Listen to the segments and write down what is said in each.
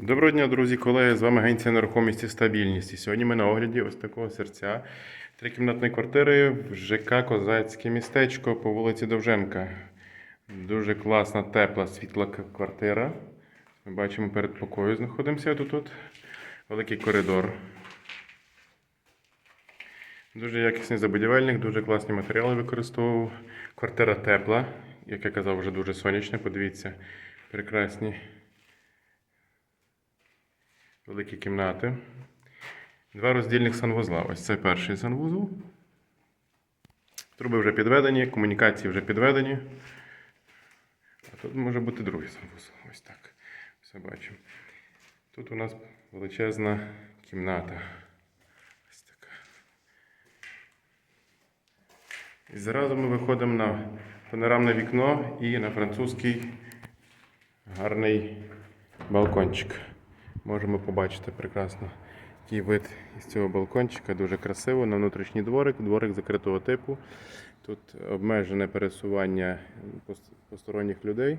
Доброго дня, друзі, колеги. З вами агенція нерухомості і стабільність. І сьогодні ми на огляді ось такого серця трикімнатної квартири в ЖК Козацьке містечко по вулиці Довженка. Дуже класна, тепла, світла квартира. Ми бачимо перед покою знаходимося тут. тут. Великий коридор. Дуже якісний забудівельник, дуже класні матеріали використовував. Квартира тепла, як я казав, вже дуже сонячна. Подивіться, прекрасні великі кімнати. Два роздільних санвузла. Ось це перший санвузол. Труби вже підведені, комунікації вже підведені. А тут може бути другий санвузол. Ось так. Все бачимо. Тут у нас величезна кімната. Ось така. І зразу ми виходимо на панорамне вікно і на французький гарний балкончик. Можемо побачити прекрасно який вид із цього балкончика. Дуже красиво. На внутрішній дворик, дворик закритого типу. Тут обмежене пересування посторонніх людей.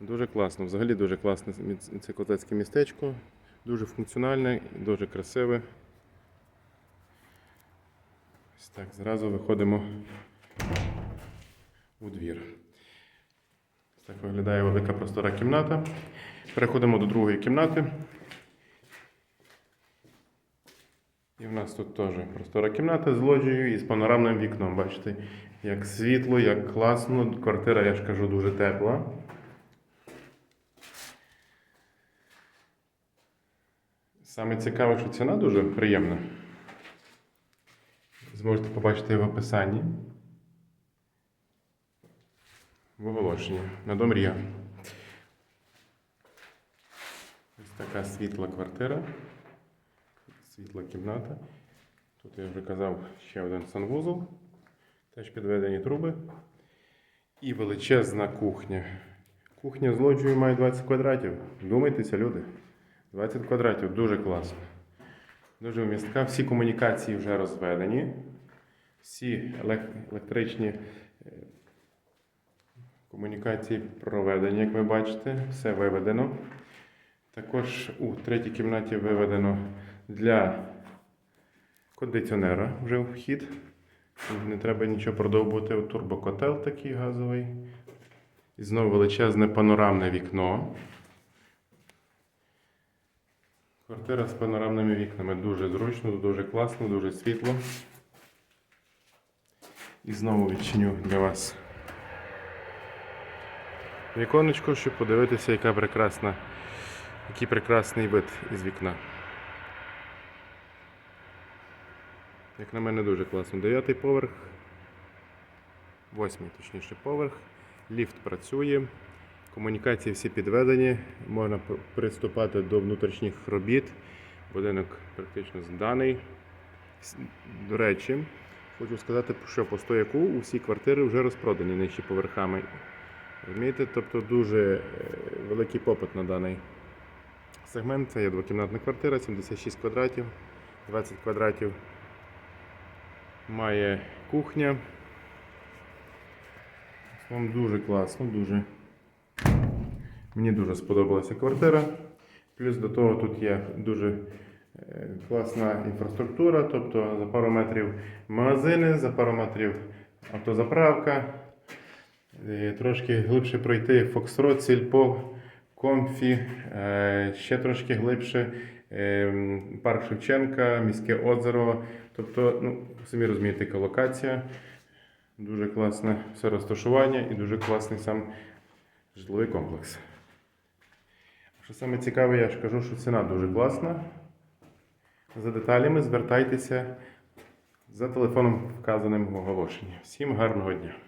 Дуже класно. Взагалі дуже класне це козацьке містечко. Дуже функціональне, дуже красиве. Ось так, зразу виходимо у двір. Ось Так виглядає велика простора кімната. Переходимо до другої кімнати. І в нас тут теж простора кімната з лоджією і з панорамним вікном. Бачите, як світло, як класно. Квартира, я ж кажу, дуже тепла. Саме цікаве, що ціна дуже приємна. Зможете побачити в описанні. В оголошенні на дом Рія. Ось така світла квартира. Світла кімната. Тут я вже казав ще один санвузол. Теж підведені труби. І величезна кухня. Кухня з лоджією має 20 квадратів. Думайтеся, люди. 20 квадратів дуже класно. Дуже вмістка. Всі комунікації вже розведені. Всі електричні е, комунікації проведені, як ви бачите, все виведено. Також у третій кімнаті виведено для кондиціонера вже вхід. Не треба нічого продовбувати. От Турбокотел такий газовий. І знову величезне панорамне вікно. Квартира з панорамними вікнами дуже зручно, дуже класно, дуже світло. І знову відчиню для вас віконечко, щоб подивитися, яка прекрасна, який прекрасний вид із вікна. Як на мене, дуже класно. Дев'ятий поверх. Восьмий, точніше, поверх. Ліфт працює. Комунікації всі підведені. Можна приступати до внутрішніх робіт. Будинок практично зданий. До речі, хочу сказати, що по стояку усі квартири вже розпродані нижчі поверхами. Розумієте, тобто дуже е, великий попит на даний сегмент. Це є двокімнатна квартира, 76 квадратів, 20 квадратів. Має кухня. Вам дуже класно, дуже. Мені дуже сподобалася квартира. Плюс до того тут є дуже е, класна інфраструктура, тобто за пару метрів магазини, за пару метрів автозаправка. Е, Трошки глибше пройти Фокстрот, Сільпо, Комфі, е, ще трошки глибше е, парк Шевченка, міське озеро. Тобто, ну, самі розумієте, яка локація. Дуже класне все розташування і дуже класний сам житловий комплекс. Що саме цікаве, я ж кажу, що ціна дуже класна. За деталями звертайтеся за телефоном, вказаним в оголошенні. Всім гарного дня!